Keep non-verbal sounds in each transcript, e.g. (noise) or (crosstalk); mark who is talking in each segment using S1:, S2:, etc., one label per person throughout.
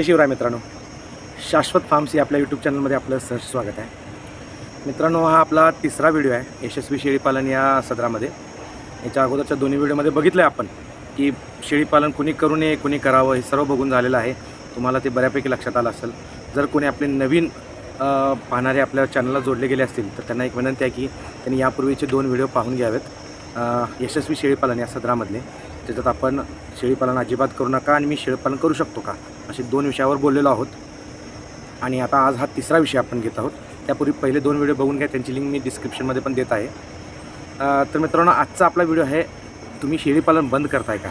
S1: जय शिवराय मित्रांनो. शाश्वत फार्म्स या आपल्या यूट्यूब चॅनलमध्ये आपलं सहर्ष स्वागत आहे. मित्रांनो हा आपला तिसरा व्हिडिओ आहे यशस्वी शेळीपालन या सदरामध्ये. याच्या अगोदरच्या दोन्ही व्हिडिओमध्ये बघितलं आहे आपण की शेळीपालन कुणी करू नये कुणी करावं हे सर्व बघून झालेलं आहे. तुम्हाला ते बऱ्यापैकी लक्षात आलं असेल. जर कोणी आपले नवीन पाहणारे आपल्या चॅनलला जोडले गेले असतील तर त्यांना एक विनंती आहे की त्यांनी यापूर्वीचे दोन व्हिडिओ पाहून घ्यावेत. यशस्वी शेळीपालन या सदरामधले. त्याच्यात आपण शेळीपालन अजिबात करू नका आणि मी शेळीपालन करू शकतो का? असे दोन विषयावर बोललेलो आहोत. आणि आता आज हा तिसरा विषय आपण घेत आहोत. त्यापूर्वी पहिले दोन व्हिडिओ बघून घ्या त्यांची लिंक मी डिस्क्रिप्शनमध्ये पण देत आहे. तर मित्रांनो आजचा आपला व्हिडिओ आहे तुम्ही शेळीपालन बंद करताय का?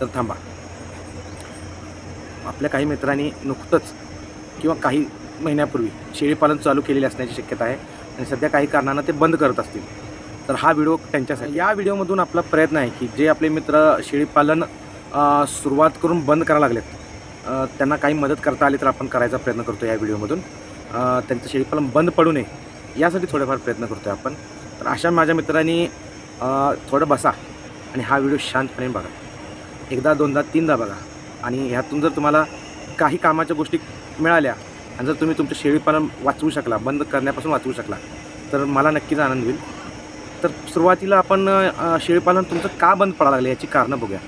S1: तर थांबा. आपल्या काही मित्रांनी नुकतंच किंवा काही महिन्यापूर्वी शेळीपालन चालू केलेले असण्याची शक्यता आहे आणि सध्या काही कारणानं ते बंद करत असतील. तर हा व्हिडिओ त्यांच्यासाठी. या व्हिडिओमधून आपला प्रयत्न आहे की जे आपले मित्र शेळीपालन सुरुवात करून बंद करायला लागलेत त्यांना काही मदत करता आली तर आपण करायचा प्रयत्न करतो या व्हिडिओमधून. त्यांचं शेळीपालन बंद पडू नये यासाठी थोडेफार प्रयत्न करतो आहे आपण. तर अशा माझ्या मित्रांनी थोडं बसा आणि हा व्हिडिओ शांतपणे बघा. एकदा दोनदा तीनदा बघा. आणि ह्यातून जर तुम्हाला काही कामाच्या गोष्टी मिळाल्या आणि जर तुम्ही तुमचं शेळीपालन वाचवू शकला बंद करण्यापासून वाचवू शकला तर मला नक्कीच आनंद होईल. तर सुरुवातीला आपण शेळीपालन तुमचं का बंद पडायला लागलं याची कारणं बघूया.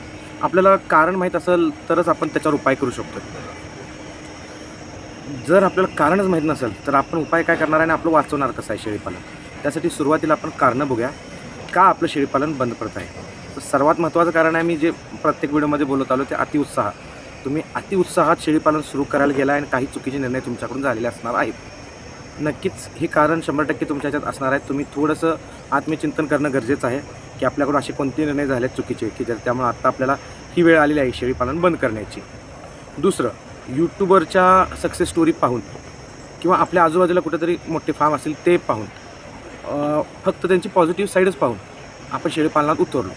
S1: आपल्याला कारण माहीत असेल तरच आपण त्याच्यावर उपाय करू शकतो. जर आपल्याला कारणच माहीत नसेल तर आपण उपाय काय करणार आहे आणि आपलं वाचवणार कसं आहे शेळीपालन? त्यासाठी सुरुवातीला आपण कारणं बघूया. का आपलं शेळीपालन बंद पडत आहे? तर सर्वात महत्त्वाचं कारण आहे मी जे प्रत्येक व्हिडिओमध्ये बोलत आलो ते अतिउत्साह तुम्ही अतिउत्साहात शेळीपालन सुरू करायला गेला आणि काही चुकीचे निर्णय तुमच्याकडून झालेले असणार आहेत. नक्कीच हे कारण शंभर टक्के तुमच्या ह्याच्यात असणार आहे. तुम्ही थोडंसं आत्मचिंतन करणं गरजेचं आहे की आपल्याकडून असे कोणते निर्णय झाले चुकीचे की जर त्यामुळे आत्ता आपल्याला ही वेळ आलेली आहे शेळीपालन बंद करण्याची. दुसरं यूट्यूबरच्या सक्सेस स्टोरी पाहून किंवा आपल्या आजूबाजूला कुठेतरी मोठे फार्म असतील ते पाहून फक्त त्यांची पॉझिटिव्ह साईडच पाहून आपण शेळीपालनात उतरलो.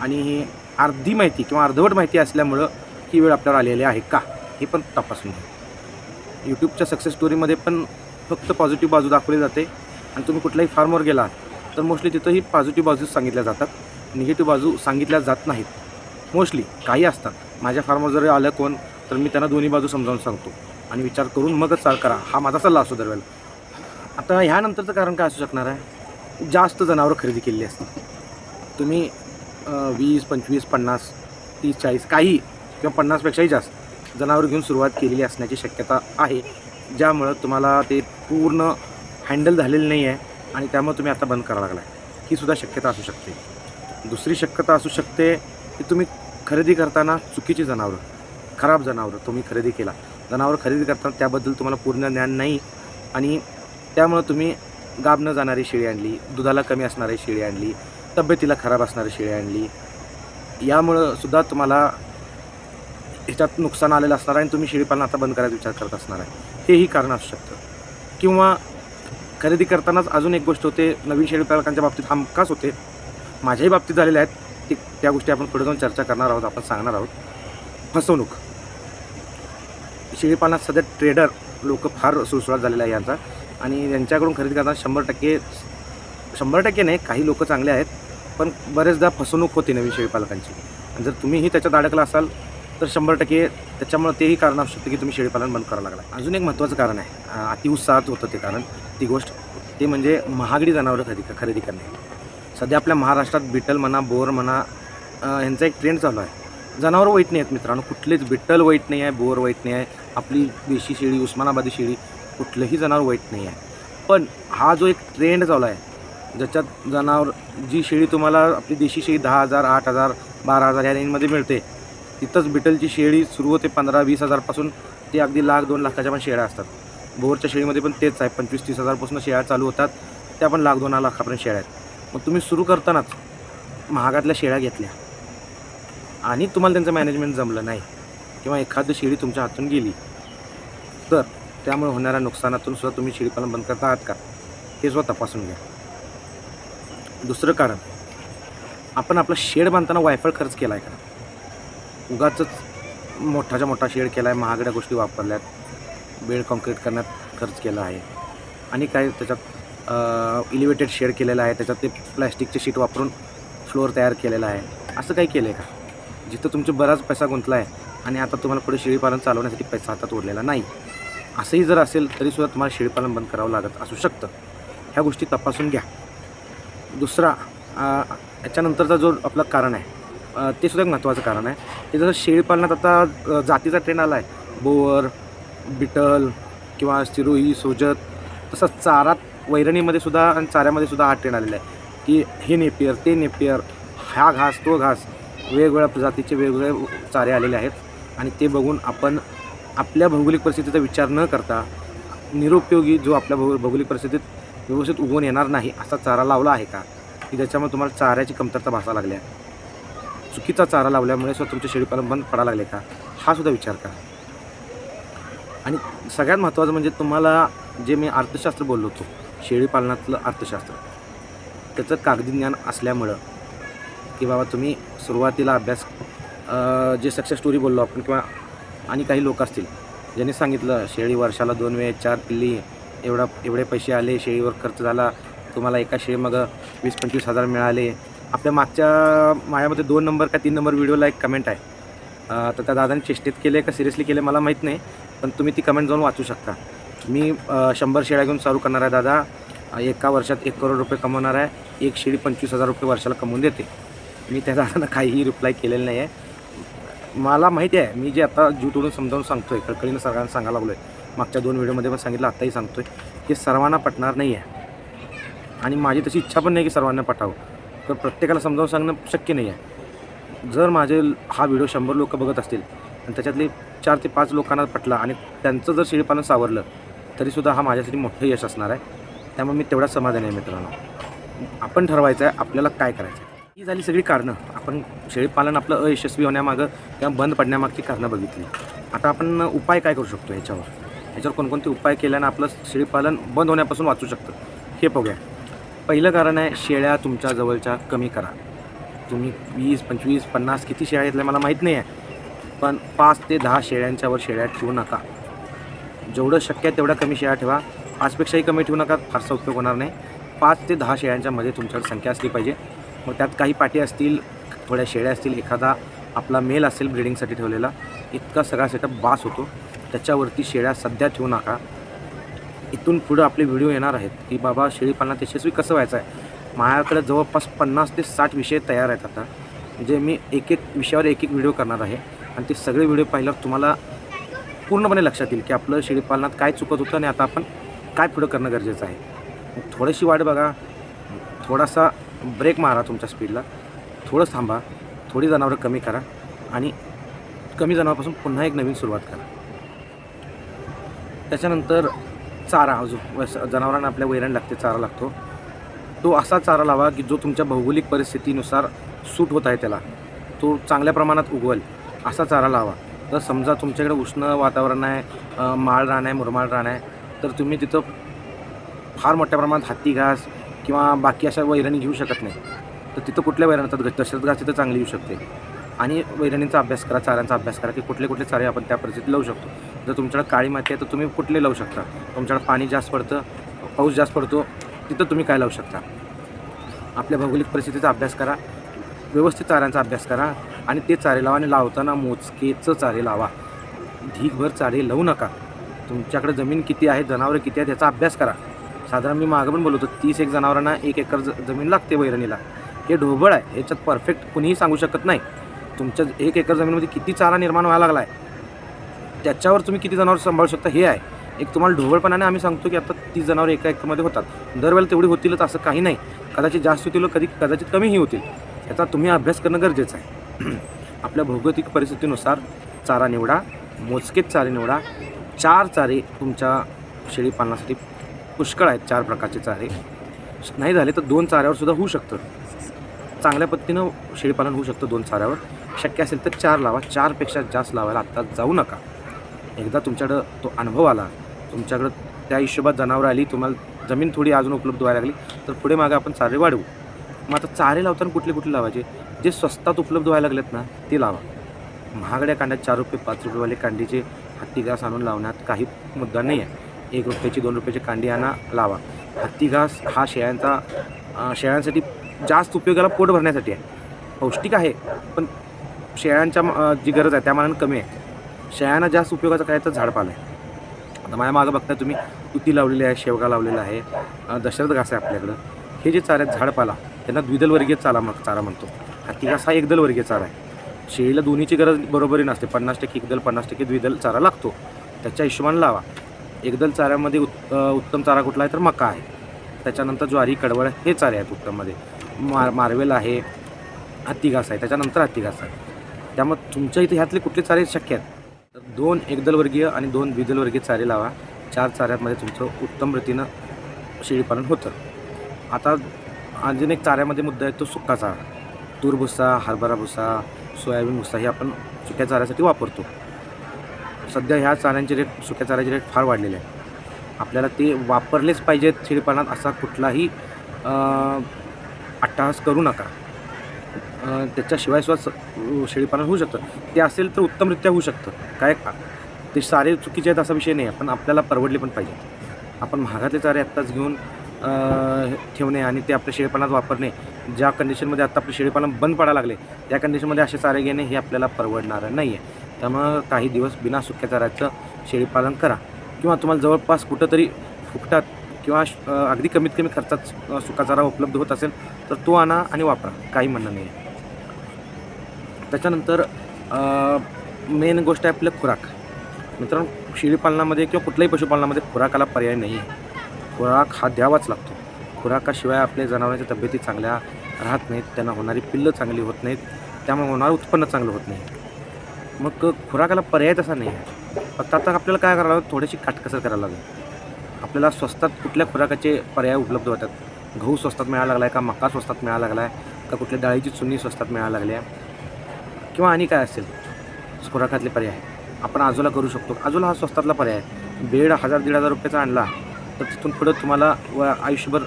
S1: आणि अर्धी माहिती किंवा अर्धवट माहिती असल्यामुळं ही वेळ आपल्यावर आलेली आहे का हे पण तपासून यूट्यूबच्या सक्सेस स्टोरीमध्ये पण फक्त पॉझिटिव्ह बाजू दाखवली जाते आणि तुम्ही कुठल्याही फार्मवर गेलात तर मोस्टली तिथंही पॉझिटिव्ह बाजूच सांगितल्या जातात. निगेटिव्ह बाजू सांगितल्या जात नाहीत. मोस्टली काही असतात. माझ्या फार्मवर जर आलं कोण तर मी त्यांना दोन्ही बाजू समजावून सांगतो. आणि विचार करून मगच चाल करा. हा माझा सल्ला असतो दरवेळेला. आता ह्यानंतरचं कारण काय असू शकणार आहे? जास्त जनावरं खरेदी केलेली असतात. तुम्ही वीस पंचवीस पन्नास तीस चाळीस काही किंवा पन्नासपेक्षाही जास्त जनावर घेऊन सुरुवात केलेली असण्याची शक्यता आहे. ज्यामुळं तुम्हाला ते पूर्ण हँडल झालेलं नाही आहे आणि त्यामुळे तुम्ही आता बंद करावा लागला आहे ही सुद्धा शक्यता असू शकते. दुसरी शक्यता असू शकते की तुम्ही खरेदी करताना चुकीची जनावरं खराब जनावरं तुम्ही खरेदी केला. जनावरं खरेदी करताना त्याबद्दल तुम्हाला पूर्ण ज्ञान नाही आणि त्यामुळं तुम्ही गाब न जाणारी शेळी आणली दुधाला कमी असणारी शेळी आणली तब्येतीला खराब असणारी शेळी आणली. यामुळं सुद्धा तुम्हाला ह्याच्यात नुकसान आलेलं असणार आहे आणि तुम्ही शेळीपालन आता बंद करायचा विचार करत असणार आहे. हेही कारण असू शकतं. किंवा खरेदी करतानाच अजून एक गोष्ट होते नवीन शेळीपालकांच्या बाबतीत हमखास होते. माझ्याही बाबतीत झालेल्या आहेत. ते त्या गोष्टी आपण पुढे जाऊन चर्चा करणार आहोत आपण सांगणार आहोत. फसवणूक. शेळीपालनात सध्या ट्रेडर लोक फार सुळसुळाट झालेला आहे यांचा. आणि यांच्याकडून खरेदी करताना शंभर टक्के शंभर टक्के नाही काही लोक चांगले आहेत. पण बरेचदा फसवणूक होते नवीन शेळीपालकांची आणि जर तुम्हीही त्याच्यात अडकला असाल तर शंभर टक्के त्याच्यामुळे तेही कारण असू शकतं की तुम्ही शेळीपालन बंद करावं लागला अजून एक महत्त्वाचं कारण आहे. अतिउत्साहात होतं ते कारण. ती गोष्ट ते म्हणजे महागडी जनावरं खरेदी खरेदी करणे. सध्या आपल्या महाराष्ट्रात बिटल म्हणा बोर म्हणा ह्यांचा एक ट्रेंड चालू आहे. जनावरं वाईट नाही आहेत मित्रांनो. कुठलेच बिट्टल वाईट नाही आहे बोर वाईट नाही आहे. आपली देशी शेळी उस्मानाबादी शेळी कुठलंही जनावर वाईट नाही आहे. पण हा जो एक ट्रेंड चालू आहे ज्याच्यात जनावर जी शेळी तुम्हाला आपली देशी शेळी दहा हजार आठ हजार बारा हजार ह्या रेंजमध्ये मिळते तिथंच बिटलची शेळी सुरू होते पंधरा वीस हजारपासून. ते अगदी लाख दोन लाखाच्या पण शेळ्या असतात. भोरच्या शेळीमध्ये पण तेच आहे. पंचवीस तीस हजारपासून शेळ्या चालू होतात. त्या पण लाख दोन लाखापर्यंत शेळ्या आहेत. मग तुम्ही सुरू करतानाच महागातल्या शेळ्या घेतल्या. आणि तुम्हाला त्यांचं मॅनेजमेंट जमलं नाही. किंवा एखादी शेळी तुमच्या हातून गेली तर त्यामुळे होणाऱ्या नुकसानातून सुद्धा तुम्ही शेळीपालन बंद करता आहात का? हे सुद्धा तपासून घ्या. दुसरं कारण आपण आपला शेड बांधताना वायफळ खर्च केला आहे का? उगाच मोठाच्या मोठा शेड केला आहे महागड्या गोष्टी वापरल्यात बेड कॉन्क्रीट करण्यात खर्च केला आहे. आणि काय त्याच्यात इलिव्हेटेड शेड केलेलं आहे त्याच्यात ते प्लॅस्टिकचे शीट वापरून फ्लोअर तयार केलेला आहे. असं काही केलं आहे का? जिथं तुमचा बराच पैसा गुंतला आहे आणि आता तुम्हाला पुढे शेळीपालन चालवण्यासाठी पैसा हातात उरलेला नाही. असंही जर असेल तरीसुद्धा तुम्हाला शेळीपालन बंद करावं लागत असू शकतं. ह्या गोष्टी तपासून घ्या. दुसरा याच्यानंतरचा जो आपलं कारण आहे ते सुद्धा एक महत्त्वाचं कारण आहे. ते जसं शेळीपालनात आता जातीचा ट्रेंड आला आहे बोर बिटल किंवा सिरोही सोजत तसंच चारात वैरणीमध्ये सुद्धा आणि चाऱ्यामध्ये सुद्धा हा ट्रेंड आलेला आहे. की हे नेपियर ते नेपियर हा घास तो घास वेगवेगळ्या प्रजातीचे वेगवेगळे चारे आलेले आहेत. आणि ते बघून आपण आपल्या भौगोलिक परिस्थितीचा विचार न करता निरुपयोगी जो आपल्या भौ भौगोलिक परिस्थितीत व्यवस्थित उगवून येणार नाही असा चारा लावला आहे का? की ज्याच्यामुळे तुम्हाला चाऱ्याची कमतरता भासा लागल्या चुकीचा चारा लावल्यामुळे सुद्धा तुमचे शेळीपालन बंद पडा लागले का? हा सुद्धा विचार करा. आणि सगळ्यात महत्त्वाचं म्हणजे तुम्हाला जे मी अर्थशास्त्र बोललो होतो शेळीपालनातलं अर्थशास्त्र त्याचं कागदी ज्ञान असल्यामुळं की बाबा तुम्ही सुरुवातीला अभ्यास जे सक्सेस स्टोरी बोललो आपण किंवा आणि काही लोक असतील ज्यांनी सांगितलं शेळी वर्षाला दोन वेळ चार पिल्ली एवढा एवढे पैसे आले शेळीवर खर्च झाला तुम्हाला एका शेळी मग वीस पंचवीस हजार मिळाले आपल्या मागच्या माझ्यामध्ये दोन नंबर का तीन नंबर व्हिडिओला एक कमेंट आहे. तर त्या दादाने चेष्टेत केले का सिरियसली केले मला माहीत नाही पण तुम्ही ती कमेंट जाऊन वाचू शकता. मी शंभर शेळ्या घेऊन चालू करणार आहे दादा. एका वर्षात एक करोड रुपये कमवणार आहे. एक शेळी पंचवीस हजार रुपये वर्षाला कमवून देते. मी त्या दादांना काहीही रिप्लाय केलेलं नाही आहे मला माहिती आहे मी जे आता जूटवरून समजावून सांगतो आहे कळकळीनं सगळ्यांना सांगायला लागलो आहे मागच्या दोन व्हिडिओमध्ये पण सांगितलं आत्ताही सांगतो आहे हे सर्वांना पटणार नाही आहे आणि माझी तशी इच्छा पण नाही की सर्वांना पटावं. तर प्रत्येकाला समजावून सांगणं शक्य नाही आहे. जर माझे हा व्हिडिओ शंभर लोक बघत असतील आणि त्याच्यातले चार ते पाच लोकांना पटला आणि त्यांचं जर शेळीपालन सावरलं तरीसुद्धा हा माझ्यासाठी मोठं यश असणार आहे. त्यामुळे मी तेवढा समाधान आहे मित्रांनो. आपण ठरवायचं आहे आपल्याला काय करायचं आहे. ही झाली सगळी कारणं. आपण शेळीपालन आपलं अयशस्वी होण्यामागं किंवा बंद पडण्यामागची कारणं बघितली. आता आपण उपाय काय करू शकतो ह्याच्यावर ह्याच्यावर कोणकोणते उपाय केल्यानं आपलं शेळीपालन बंद होण्यापासून वाचू शकतं? हे बघूया. पहिलं कारण आहे शेळ्या तुमच्या जवळच्या कमी करा. तुम्ही वीस पंचवीस पन्नास किती शेळ्या घेतल्या मला माहीत नाही आहे. पण पाच ते दहा शेळ्यांच्यावर शेळ्या ठेवू नका. जेवढं शक्य आहे तेवढ्या कमी शेळ्या ठेवा. पाचपेक्षाही कमी ठेवू नका फारसा उपयोग होणार नाही. पाच ते दहा शेळ्यांच्यामध्ये तुमच्याकडे संख्या असली पाहिजे. मग त्यात काही पाटी असतील थोड्या शेळ्या असतील एखादा आपला मेल असेल ब्रिडिंगसाठी ठेवलेला इतका सगळा सेटअप बास होतो. त्याच्यावरती शेळ्या सध्या ठेवू नका. इथून पुढं आपले व्हिडिओ येणार आहेत. की बाबा शेळीपालनात यशस्वी कसं व्हायचं आहे? माझ्याकडे जवळपास पन्नास ते साठ विषय तयार आहेत आता. जे मी एक एक विषयावर एक एक व्हिडिओ करणार आहे. आणि ते सगळे व्हिडिओ पाहिल्यावर तुम्हाला पूर्णपणे लक्षात येईल की आपलं शेळीपालनात काय चुकत होतं आणि आता आपण काय पुढं करणं गरजेचं आहे. थोडीशी वाट बघा. थोडासा ब्रेक मारा तुमच्या स्पीडला थोडं थांबा. थोडी जनावरं कमी करा. आणि कमी जनावरापासून पुन्हा एक नवीन सुरुवात करा. त्याच्यानंतर चारा जो जनावरांना आपल्या वैरण लागते चारा लागतो. तो असा चारा लावा की जो तुमच्या भौगोलिक परिस्थितीनुसार सूट होत आहे त्याला. तो चांगल्या प्रमाणात उगवल असा चारा लावा. तर समजा तुमच्याकडे उष्ण वातावरण आहे माळ रान आहे मुरमाळ रान आहे तर तुम्ही तिथं फार मोठ्या प्रमाणात हत्ती घास किंवा बाकी अशा वैरणी घेऊ शकत नाही. तर तिथं कुठल्या वैरण असतात? दशरथ घास तिथं चांगली येऊ शकते. आणि वैरणींचा अभ्यास करा चाऱ्यांचा अभ्यास करा की कुठले कुठले चारे आपण त्या परिस्थितीत लावू शकतो. जर तुमच्याकडे काळी माती आहे तर तुम्ही कुठले लावू शकता? तुमच्याकडे पाणी जास्त पडतं पाऊस जास्त पडतो तिथं तुम्ही काय लावू शकता? आपल्या भौगोलिक परिस्थितीचा अभ्यास करा व्यवस्थित चाऱ्यांचा अभ्यास करा आणि ते चारे लावा आणि लावताना मोजकेचं चारे लावा. ढीकभर चारे लावू नका. तुमच्याकडे जमीन किती आहे जनावरं किती आहेत याचा अभ्यास करा. साधारण मी मागं पण बोलतो तीस एक जनावरांना एक एकर ज जमीन लागते वैरणीला. हे ढोबळ आहे ह्याच्यात परफेक्ट कुणीही सांगू शकत नाही. तुमच्या एक एकर जमीनमध्ये किती चारा निर्माण व्हायला लागला आहे त्याच्यावर तुम्ही किती जनावर सांभाळू शकता हे आहे. एक तुम्हाला ढोबळपणाने आम्ही सांगतो की आता तीस जनावर एका एकरमध्ये होतात. दरवेळेला तेवढी होतीलच असं काही नाही. कदाचित जास्त होतील कधी कदाचित कमीही होतील. याचा तुम्ही अभ्यास करणं गरजेचं आहे. (clears throat) आपल्या भौगोलिक परिस्थितीनुसार चारा निवडा मोजकेच चारे निवडा. चार चारे तुमच्या शेळीपालनासाठी पुष्कळ आहेत चार प्रकारचे चारे. नाही झाले तर दोन चाऱ्यावर सुद्धा होऊ शकतं. चांगल्या पद्धतीनं शेळीपालन होऊ शकतं दोन चाऱ्यावर. शक्य असेल तर चार लावा. चारपेक्षा जास्त लावायला आत्ता जाऊ नका. एकदा तुमच्याकडं तो अनुभव आला तुमच्याकडं त्या हिशोबात जनावरं आली तुम्हाला जमीन थोडी अजून उपलब्ध व्हायला लागली तर पुढे मागे आपण चारे वाढवू. मग आता चारे लावताना कुठले कुठले लावायचे? जे स्वस्तात उपलब्ध व्हायला लागलेत ना ते लावा. महागड्या कांड्यात चार रुपये पाच रुपयेवाले कांडीचे हत्ती घास आणून लावण्यात काही मुद्दा नाही आहे एक रुपयाची दोन रुपयाची कांडी आणा लावा. हत्ती घास हा शेळ्यांचा शेळ्यांसाठी जास्त उपयोगाला पोट भरण्यासाठी आहे. पौष्टिक आहे पण शेळ्यांच्या जी गरज आहे त्या मानाने कमी आहे. शेळ्यांना जास्त उपयोगाचं काय तर झाडपाला आहे. आता माझ्या मागं बघताय तुम्ही तुती लावलेली आहे शेवगा लावलेला आहे दशरथ घास आहे आपल्याकडं. हे जे चारा आहेत झाडपाला त्यांना द्विदलवर्गीय चारा मग चारा म्हणतो. हत्ती घास हा एकदलवर्गीय चारा आहे. शेळीला दोन्हीची गरज बरोबरी नसते. पन्नास टक्के एकदल पन्नास टक्के द्विदल चारा लागतो. त्याच्या हिशोबाने लावा. एकदल चाऱ्यामध्ये उत् उत्तम चारा कुठला आहे तर मका आहे. त्याच्यानंतर ज्वारी कडवळ हे चारे आहेत उत्तममध्ये. मार मार्वेल आहे हत्ती घास आहे. त्याच्यानंतर हत्ती घास आहे. त्यामुळे तुमच्या इथे ह्यातले कुठले चारे शक्य आहेत? तर दोन एकदलवर्गीय आणि दोन द्विदलवर्गीय चारे लावा. चार चाऱ्यामध्ये तुमचं उत्तम रीतीनं शेळीपालन होतं. आता अजून एक चाऱ्यामध्ये मुद्दा आहे तो सुक्का चारा तूर भुसा हरभरा भुसा सोयाबीन भुसा हे आपण सुक्या चाऱ्यासाठी वापरतो. सध्या ह्या चाऱ्यांचे रेट सुक्या चाऱ्याचे रेट फार वाढलेले आहे आपल्याला ते वापरलेच पाहिजेत. शेळीपालनात असा कुठलाही अट्टाहास करू नका. त्याच्याशिवाय सुद्धा स- शेळीपालन होऊ शकतं. ते असेल तर उत्तमरित्या होऊ शकतं. काय ते सारे चुकीचे आहेत असा विषय नाही आहे पण आपल्याला परवडले पण पाहिजे आपण महागातले चारे आत्ताच घेऊन ठेवणे आणि ते आपल्या शेळीपालनात वापरणे ज्या कंडिशनमध्ये आत्ता आपले शेळीपालन बंद पडायला लागले त्या कंडिशनमध्ये असे चारे घेणे हे आपल्याला परवडणारं नाही आहे त्यामुळं काही दिवस बिना सुक्या चाऱ्याचं शेळीपालन करा. किंवा तुम्हाला जवळपास कुठंतरी फुकटात किंवा श- अगदी कमीत कमी खर्चात सुका चारा उपलब्ध होत असेल तर तो आणा आणि वापरा. काही म्हणणं नाही आहे त्याच्यानंतर मेन गोष्ट आहे आपलं खुराक. मित्रांनो शेळीपालनामध्ये किंवा कुठल्याही पशुपालनामध्ये खुराकाला पर्याय नाही. आहे खुराक हा द्यावाच लागतो. खुराकाशिवाय आपल्या जनावरांच्या तब्येती चांगल्या राहत नाहीत त्यांना होणारी पिल्लं चांगली होत नाहीत त्यामुळे होणारं उत्पन्न चांगलं होत नाही. मग खुराकाला पर्याय तसा नाही आहे. फक्त आता आपल्याला काय करावं लागेल? थोडीशी काटकसर करायला लागेल. आपल्याला स्वस्तात कुठल्या खुराकाचे पर्याय उपलब्ध होतात? गहू स्वस्तात मिळायला लागला आहे का? मका स्वस्तात मिळायला लागला आहे का कुठल्या डाळीची चुन्नी स्वस्तात मिळायला लागली आहे? किंवा आणि काय असेल? खुराकातले पर्याय. आपण आजोला करू शकतो. आजोला हा स्वस्तातला पर्याय आहे. बेड हजार दीड हजार रुपयाचा आणला तर तिथून पुढं तुम्हाला व आयुष्यभर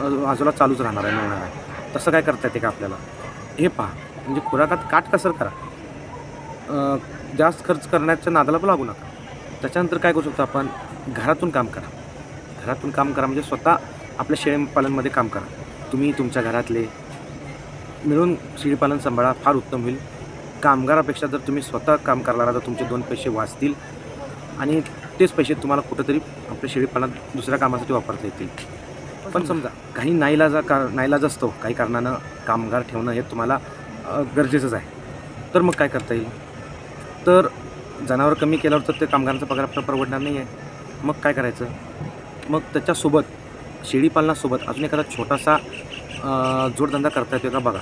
S1: आजूला आजोला चालूच राहणार आहे मिळणार आहे. तसं काय करता येते का आपल्याला? हे पहा. म्हणजे खुराकात काटकसर करा. जास्त खर्च करण्याच्या नादाला पण लागू नका. त्याच्यानंतर काय करू शकतो आपण? घरातून काम करा. घरातून काम करा म्हणजे स्वतः आपल्या शेळीपालनमध्ये काम करा. तुम्ही तुमच्या घरातले मिळून शेळीपालन सांभाळा फार उत्तम होईल. कामगारापेक्षा जर तुम्ही स्वतः काम करणार तर तुमचे दोन पैसे वाचतील. आणि तेच पैसे तुम्हाला कुठंतरी आपल्या शेळीपालनात दुसऱ्या कामासाठी वापरता येतील. पण समजा काही नाईलाजा कार नाईलाज असतो काही कारणानं कामगार ठेवणं हे तुम्हाला गरजेचंच आहे. तर मग काय करता येईल? तर जनावर कमी केल्यावर तर ते कामगारांचा पगार आपल्याला परवडणार नाही आहे मग काय करायचं? मग त्याच्यासोबत शेळीपालनासोबत अजून एखादा छोटासा जोडधंदा करता येतो का बघा.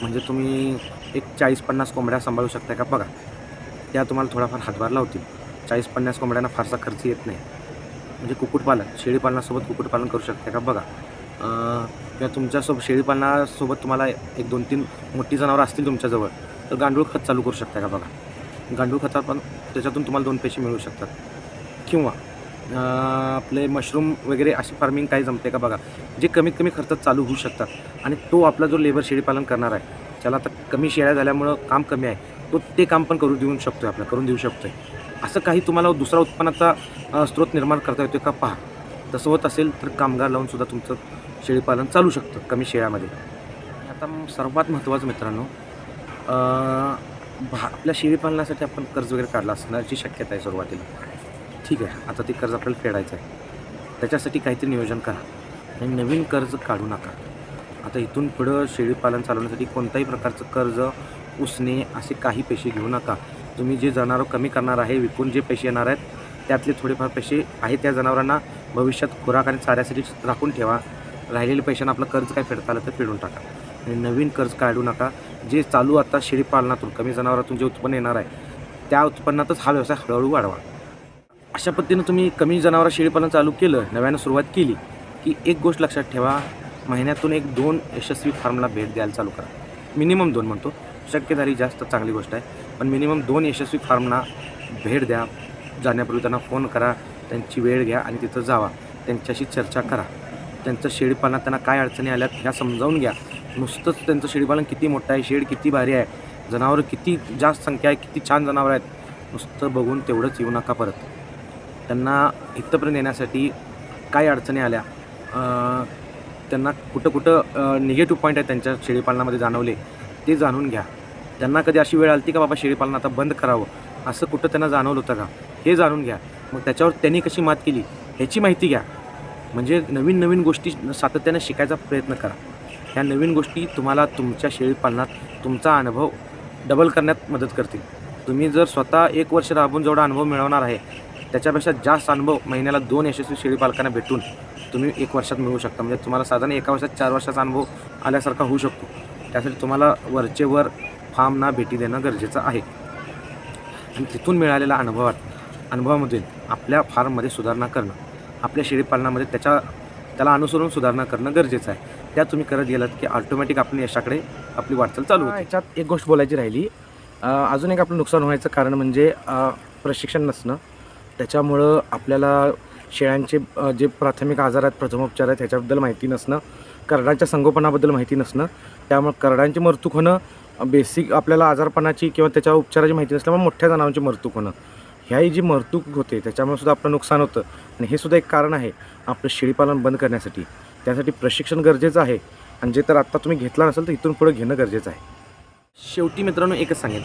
S1: म्हणजे तुम्ही एक चाळीस पन्नास कोंबड्या सांभाळू शकता का? बघा त्या तुम्हाला थोडाफार हातभार लावतील. चाळीस पन्नास कोंबड्यांना फारसा खर्च येत नाही. म्हणजे कुक्कुटपालन शेळीपालनासोबत कुक्कुटपालन करू शकता का? बघा किंवा तुमच्यासोबत शेळीपालनासोबत तुम्हाला एक दोन तीन मोठी जनावरं असतील तुमच्याजवळ तर गांडूळ खत चालू करू शकता का? बघा गांडूळ खतात पण त्याच्यातून तुम्हाला दोन पैसे मिळू शकतात. किंवा आपले मशरूम वगैरे अशी फार्मिंग काही जमते का बघा? जे कमीत कमी खर्चात चालू होऊ शकतात. आणि तो आपला जो लेबर शेळीपालन करणार आहे त्याला आता कमी शेळ्या झाल्यामुळं काम कमी आहे. तो ते काम पण करू देऊ शकतो आहे आपला करून देऊ शकतो आहे असं काही तुम्हाला दुसरा उत्पन्नाचा अ, स्रोत निर्माण करता येतो का? पहा. तसं होत असेल तर कामगार लावूनसुद्धा तुमचं शेळीपालन चालू शकतं कमी शेळ्यामध्ये. आता सर्वात महत्त्वाचं मित्रांनो भा आपल्या शेळीपालनासाठी आपण कर्ज वगैरे काढला असण्याची शक्यता आहे सुरुवातीला. ठीक आहे आता ते कर्ज आपल्याला फेडायचं आहे. त्याच्यासाठी काहीतरी नियोजन करा आणि नवीन कर्ज काढू नका. आता इथून पुढं शेळीपालन चालवण्यासाठी कोणत्याही प्रकारचं कर्ज उसने असे काही पैसे घेऊ नका. तुम्ही जे जनावरं कमी करणार आहे विकून जे पैसे येणार आहेत त्यातले थोडेफार पैसे आहे त्या जनावरांना भविष्यात खुराक आणि चाऱ्यासाठी राखून ठेवा. राहिलेले पैशांना आपलं कर्ज काय फेडता आलं तर फेडून टाका. आणि नवीन कर्ज काढू नका. जे चालू आता शेळीपालनातून कमी जनावरातून जे उत्पन्न येणार आहे त्या उत्पन्नातच हा व्यवसाय हळूहळू वाढवा. अशा पद्धतीनं तुम्ही कमी जनावरं शेळीपालन चालू केलं नव्यानं सुरुवात केली की एक गोष्ट लक्षात ठेवा महिन्यातून एक दोन यशस्वी फार्मला भेट द्यायला चालू करा. मिनिमम दोन म्हणतो. शक्य झाली जास्त चांगली गोष्ट आहे पण मिनिमम दोन यशस्वी फार्मना भेट द्या. जाण्यापूर्वी त्यांना फोन करा त्यांची वेळ घ्या आणि तिथं जावा. त्यांच्याशी चर्चा करा. त्यांचं शेळीपालनात त्यांना काय अडचणी आल्यात ह्या समजावून घ्या. नुसतंच त्यांचं शेळीपालन किती मोठं आहे शेड किती भारी आहे जनावरं किती जास्त संख्या आहे किती छान जनावरं आहेत नुसतं बघून तेवढंच येऊ नका परत. त्यांना इथंपर्यंत येण्यासाठी काय अडचणी आल्या? त्यांना कुठं कुठं निगेटिव्ह पॉईंट आहेत त्यांच्या शेळीपालनामध्ये जाणवले ते जाणून घ्या. त्यांना कधी अशी वेळ आली का बाबा शेळीपालन आता बंद करावं? असं कुठं त्यांना जाणवलं होतं का? हे जाणून घ्या. मग त्याच्यावर त्यांनी कशी मात केली ह्याची माहिती घ्या. म्हणजे नवीन नवीन गोष्टी सातत्याने शिकायचा प्रयत्न करा. ह्या नवीन गोष्टी तुम्हाला तुमच्या शेळीपालनात तुमचा अनुभव डबल करण्यात मदत करतील. तुम्ही जर स्वतः एक वर्ष राबून जेवढा अनुभव मिळवणार आहे त्याच्यापेक्षा जास्त अनुभव महिन्याला दोन यशस्वी शेळीपालकांना भेटून तुम्ही एक वर्षात मिळवू शकता. म्हणजे तुम्हाला साधारण एका वर्षात चार वर्षाचा अनुभव आल्यासारखा होऊ शकतो. त्यासाठी तुम्हाला वरचेवर फार्मना भेटी देणं गरजेचं आहे. आणि तिथून मिळालेल्या अनुभवात अनुभवामधून आपल्या फार्ममध्ये सुधारणा करणं आपल्या शेळीपालनामध्ये त्याच्या त्याला अनुसरून सुधारणा करणं गरजेचं आहे. त्या तुम्ही करत गेलात की ऑटोमॅटिक आपण यशाकडे आपली वाटचाल चालू आहे
S2: याच्यात एक गोष्ट बोलायची राहिली. अजून एक आपलं नुकसान व्हायचं कारण म्हणजे प्रशिक्षण नसणं. त्याच्यामुळं आपल्याला शेळ्यांचे जे प्राथमिक आजार आहेत प्रथमोपचार आहेत ह्याच्याबद्दल माहिती नसणं करडांच्या संगोपनाबद्दल माहिती नसणं त्यामुळे करडांची मरतूक होणं बेसिक आपल्याला आजारपणाची किंवा त्याच्या उपचाराची माहिती नसल्यामुळे मोठ्या जनावरांची मरतूक होणं. ह्याही जी मरतूक होते त्याच्यामुळे सुद्धा आपलं नुकसान होतं. आणि हे सुद्धा एक कारण आहे आपलं शेळीपालन बंद करण्यासाठी. त्यासाठी प्रशिक्षण गरजेचं आहे. आणि जे तर आत्ता तुम्ही घेतला नसेल तर इथून पुढे घेणं गरजेचं आहे.
S1: शेवटी मित्रांनो एकच सांगेन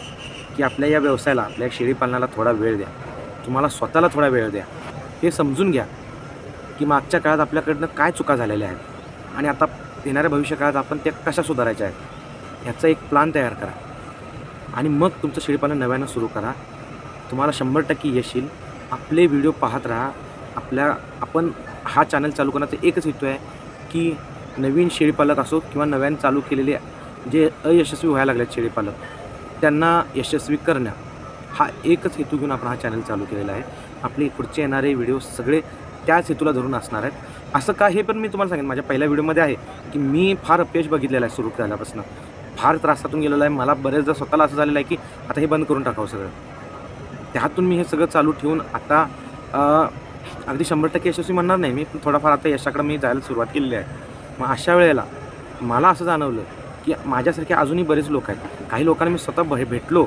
S1: की आपल्या या व्यवसायाला आपल्या शेळीपालनाला थोडा वेळ द्या. तुम्हाला स्वतःला थोडा वेळ द्या. हे समजून घ्या की मागच्या काळात आपल्याकडनं काय चुका झालेल्या आहेत आणि आता येणाऱ्या भविष्य काळात आपण त्या कशा सुधारायच्या आहेत ह्याचा एक प्लान तयार करा. आणि मग तुमचं शेळीपालन नव्यानं सुरू करा. तुम्हाला शंभर टक्के यश येईल आपले व्हिडिओ पाहत राहा. आपल्या आपण हा चॅनल चालू करण्याचा एकच हेतू आहे की नवीन शेळीपालक असो किंवा नव्यानं चालू केलेले जे अयशस्वी व्हायला लागले शेळीपालक त्यांना यशस्वी करणं. हा एकच हेतू घेऊन आपण हा चॅनल चालू केलेला आहे. आपले पुढचे येणारे व्हिडिओ सगळे त्याच हेतूला धरून असणार आहेत. असं का हे पण मी तुम्हाला सांगेन. माझ्या पहिल्या व्हिडिओमध्ये आहे की मी फार अपयश बघितलेलं आहे सुरू झाल्यापासून. फार त्रासातून गेलेलो आहे. मला बरेचदा स्वतःला असं झालेलं आहे की आता हे बंद करून टाकावं सगळं. त्यातून मी हे सगळं चालू ठेवून आता अगदी शंभर टक्के यशस्वी म्हणणार नाही मी पण थोडाफार आता यशाकडे मी जायला सुरुवात केलेली आहे. मग अशा वेळेला मला असं जाणवलं की माझ्यासारखे अजूनही बरेच लोक आहेत. काही लोकांना मी स्वतः भे भेटलो.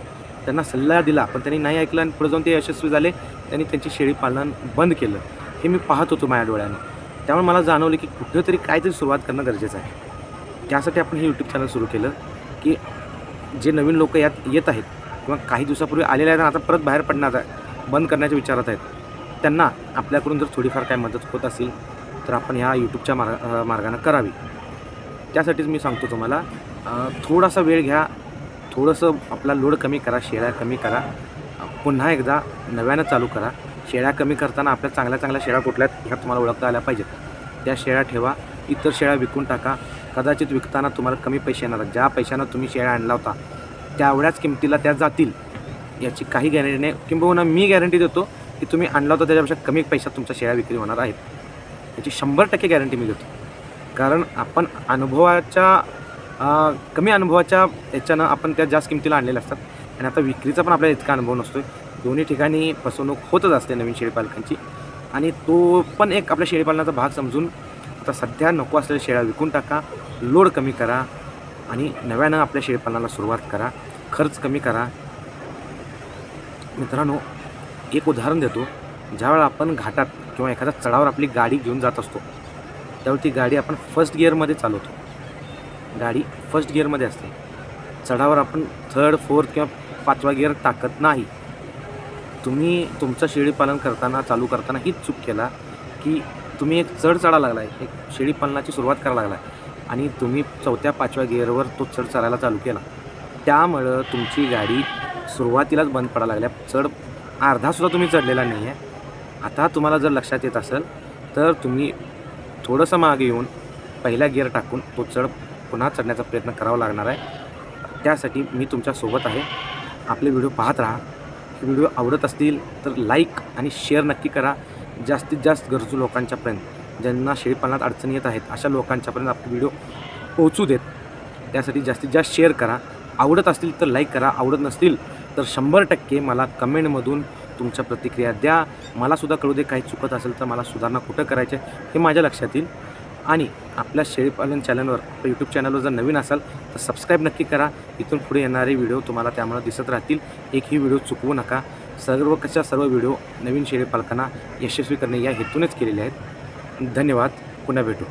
S1: त्यांना सल्ला दिला पण त्यांनी नाही ऐकलं आणि पुढे जाऊन ते यशस्वी झाले. त्यांनी त्यांची शेळी पालन बंद केलं. हे मी पाहत होतो माझ्या डोळ्यानं. त्यामुळे मला जाणवलं की कुठेतरी काहीतरी सुरुवात करणं गरजेचं आहे. त्यासाठी आपण हे यूट्यूब चॅनल सुरू केलं की जे नवीन लोक यात येत आहेत किंवा काही दिवसापूर्वी आलेले आहेत आता परत बाहेर पडणार आहे बंद करण्याच्या विचारात आहेत त्यांना आपल्याकडून जर थोडीफार काय मदत होत असेल तर आपण ह्या यूट्यूबच्या मार्ग मार्गानं करावी. त्यासाठीच मी सांगतो तुम्हाला थोडासा वेळ घ्या थोडंसं आपला लोड कमी करा शेळ्या कमी करा. पुन्हा एकदा नव्यानं चालू करा. शेळ्या कमी करताना आपल्या चांगल्या चांगल्या शेळ्या कुठल्या आहेत ह्या तुम्हाला ओळखता आल्या पाहिजेत. त्या शेळ्या ठेवा. इतर शेळ्या विकून टाका. कदाचित विकताना तुम्हाला कमी पैसे येणार ज्या पैशानं तुम्ही शेळ्या आणला होता तेवढ्याच किमतीला त्या जातील. याची काही गॅरंटी नाही. किंबहुना मी गॅरंटी देतो की तुम्ही आणला होता त्याच्यापेक्षा कमी पैशात तुमच्या शेळ्या विक्री होणार आहेत. याची शंभर टक्के गॅरंटी मी देतो. कारण आपण अनुभवाच्या कमी अनुभवाच्या याच्यानं आपण त्या जास्त किमतीला आणलेल्या असतात. आणि आता विक्रीचा पण आपल्याला इतका अनुभव नसतो दोन्ही ठिकाणी फसवणूक होतच असते नवीन शेळीपालकांची. आणि तो पण एक आपल्या शेळीपालनाचा भाग समजून आता सध्या नको असलेल्या शेळ्या विकून टाका लोड कमी करा आणि नव्यानं आपल्या शेळीपालनाला सुरुवात करा खर्च कमी करा. मित्रांनो एक उदाहरण देतो. ज्यावेळेला आपण घाटात किंवा एखाद्या चढावर आपली गाडी घेऊन जात असतो त्यावेळी ती गाडी आपण फर्स्ट गिअरमध्ये चालवतो. गाडी फर्स्ट गिअरमध्ये असते. चढावर आपण थर्ड फोर्थ किंवा पाचवा गिअर टाकत नाही. तुम्ही तुमचं शेळीपालन करताना चालू करताना हीच चूक केला की तुम्ही एक चढ चढा लागला आहे एक शेळीपालनाची सुरुवात करायला लागला आहे आणि तुम्ही चौथ्या पाचव्या गिअरवर तो चढ चढायला चालू केला. त्यामुळं तुमची गाडी सुरुवातीलाच बंद पडायला लागल्या. चढ अर्धासुद्धा तुम्ही चढलेला नाही आहे आता तुम्हाला जर लक्षात येत असेल तर तुम्ही थोडंसं मागे येऊन पहिला गिअर टाकून तो चढ पुन्हा चढण्याचा प्रयत्न करावा लागणार आहे. त्यासाठी मी तुमच्यासोबत आहे. आपले व्हिडिओ पाहत राहा. हे व्हिडिओ आवडत असतील तर लाईक आणि शेअर नक्की करा. जास्तीत जास्त गरजू लोकांच्यापर्यंत ज्यांना शेळीपालनात अडचणी येत आहेत अशा लोकांच्यापर्यंत आपले व्हिडिओ पोहोचू देत. त्यासाठी जास्तीत जास्त शेअर करा. आवडत असतील तर लाईक करा. आवडत नसतील तर शंभर टक्के मला कमेंटमधून तुमच्या प्रतिक्रिया द्या. मलासुद्धा कळू दे काही चुकत असेल तर मला सुधारणा कुठं करायचे हे माझ्या लक्षात येईल. आणि आपल्या शेळीपालन चॅनलवर आपल्या यूट्यूब चॅनलवर जर नवीन असाल तर सबस्क्राईब नक्की करा. इथून पुढे येणारे व्हिडिओ तुम्हाला त्यामुळे दिसत राहतील. एकही व्हिडिओ चुकवू नका. सर्व कशा सर्व व्हिडिओ नवीन शेळीपालकांना यशस्वी करणे या हेतूनच केलेले आहेत. धन्यवाद. पुन्हा भेटू.